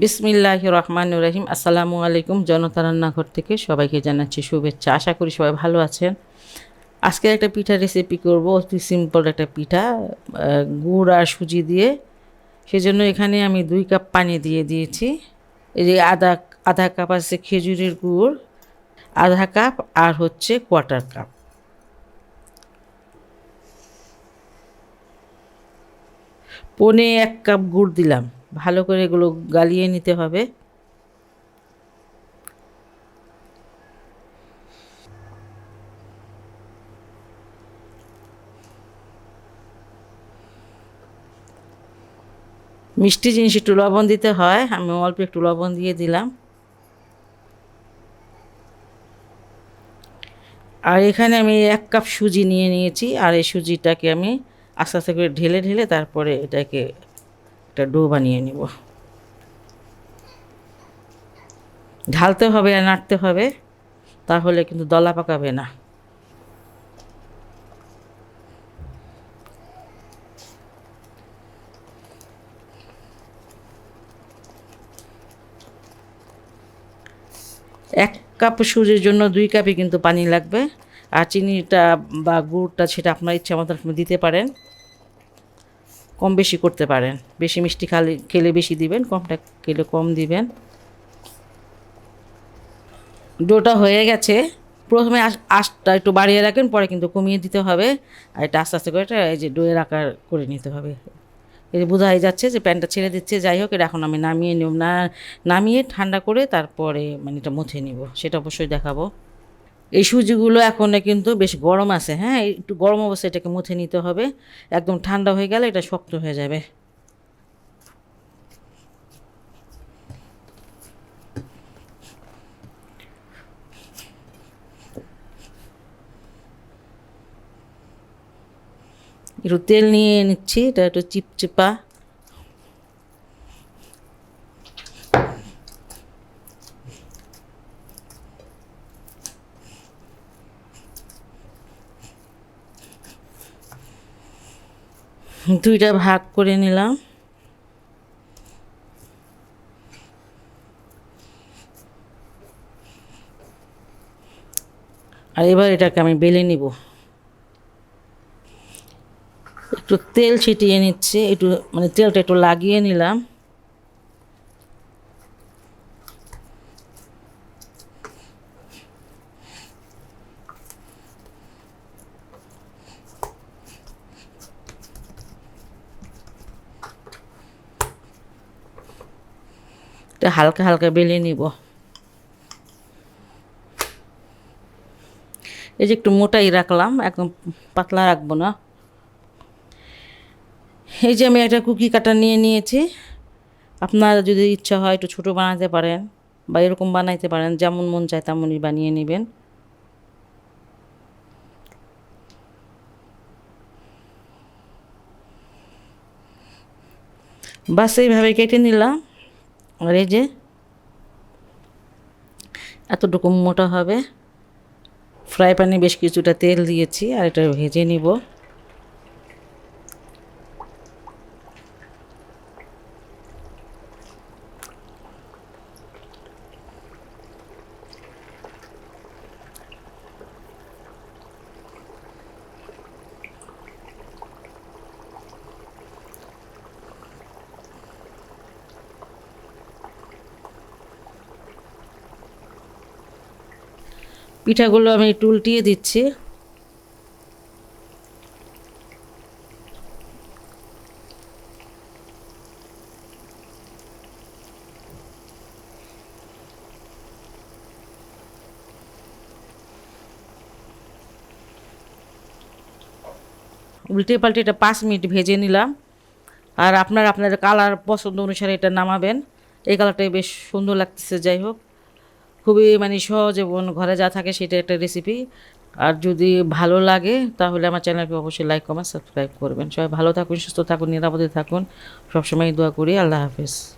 বিসমিল্লাহ রহমান রহিম। আসসালামু আলাইকুম জনতা রান্নাঘর থেকে সবাইকে জানাচ্ছি শুভেচ্ছা। আশা করি সবাই ভালো আছেন। আজকে একটা পিঠা রেসিপি করব, অতি সিম্পল একটা পিঠা গুড় আর সুজি দিয়ে। সেজন্য এখানে আমি দুই কাপ পানি দিয়ে দিয়েছি। এই যে আধা আধা কাপ আছে খেজুরের গুড়, আধা কাপ আর হচ্ছে কোয়ার্টার কাপ পনে এক কাপ গুড় দিলাম। ভালো করে এগুলো গালিয়ে নিতে হবে। মিষ্টি জিনিস একটু লবণ দিতে হয়, আমি অল্প একটু লবণ দিয়ে দিলাম। আর এখানে আমি এক কাপ সুজি নিয়ে নিয়েছি, আর এই সুজিটাকে আমি আস্তে আস্তে করে ঢেলে ঢেলে তারপরে এটাকে একটা ডো বানিয়ে নিব। ঢালতে হবে আর নাড়তে হবে, তাহলে কিন্তু দলা পাকাবে না। এক কাপ সুজির জন্য দুই কাপই কিন্তু পানি লাগবে, আর চিনিটা বা গুড়টা সেটা আপনার ইচ্ছা মতো দিতে পারেন। কম বেশি করতে পারেন। বেশি মিষ্টি খালি, খেলে বেশি দিবেন, কমটা খেলে কম দিবেন। ডোটা হয়ে গেছে। প্রথমে আশ- আঁশটা একটু বাড়িয়ে রাখেন পরে কিন্তু কমিয়ে দিতে হবে। আর এটা আস্তে আস্তে করে এটা, এই যে ডোয়ের আকার করে নিতে হবে। এই যে বোঝাই যাচ্ছে যে প্যানটা ছেড়ে দিচ্ছে, যাই হোক, এটা এখন আমি নামিয়ে নিব। না, নামিয়ে ঠান্ডা করে তারপরে মানে এটা মুছে নিব। সেটা অবশ্যই দেখাবো। এই সুজিগুলো এখন কিন্তু বেশ গরম আছে হ্যাঁ? একটু গরম অবস্থায় এটাকে মুছে নিতে হবে। একদম ঠান্ডা হয়ে গেলে এটা শক্ত হয়ে যাবে। একটু তেল নিয়ে নিচ্ছি, এটা একটু চিপচিপা। দুইটা ভাগ করে নিলাম। আর এবার এটাকে আমি বেলে নিব। একটু তেল ছিটিয়ে নিচ্ছে, একটু মানে তেলটা একটু লাগিয়ে নিলাম। এটা হালকা হালকা বেলে নিব। এই যে একটু মোটাই রাখলাম, একদম পাতলা রাখব না। এই যে আমি একটা কুকি কাটা নিয়ে নিয়েছি। আপনার যদি ইচ্ছা হয় একটু ছোটো বানাতে পারেন বা এরকম বানাইতে পারেন, যেমন মন চায় তেমনই বানিয়ে নেবেন। বাস এইভাবে কেটে নিলাম। আর এই যে, এতটুকু মোটা হবে। ফ্রাই প্যানে বেশ কিছুটা তেল দিয়েছি, আর এটা ভেজে নিব। পিঠাগুলো আমি একটু উল্টিয়ে দিচ্ছি। উল্টে পাল্টে এটা পাঁচ মিনিট ভেজে নিলাম। আর আপনার আপনার কালার পছন্দ অনুসারে এটা নামাবেন। এই কালারটাই বেশ সুন্দর লাগতেছে, যাই হোক। খুবই মানে সহজ এবং ঘরে যা থাকে সেটা একটা রেসিপি আর যদি ভালো লাগে, তাহলে আমার চ্যানেলকে অবশ্যই লাইক কমেন্ট সাবস্ক্রাইব করবেন। সবাই ভালো থাকুন, সুস্থ থাকুন, নিরাপদে থাকুন। সবসময় দোয়া করি, আল্লাহ হাফেজ।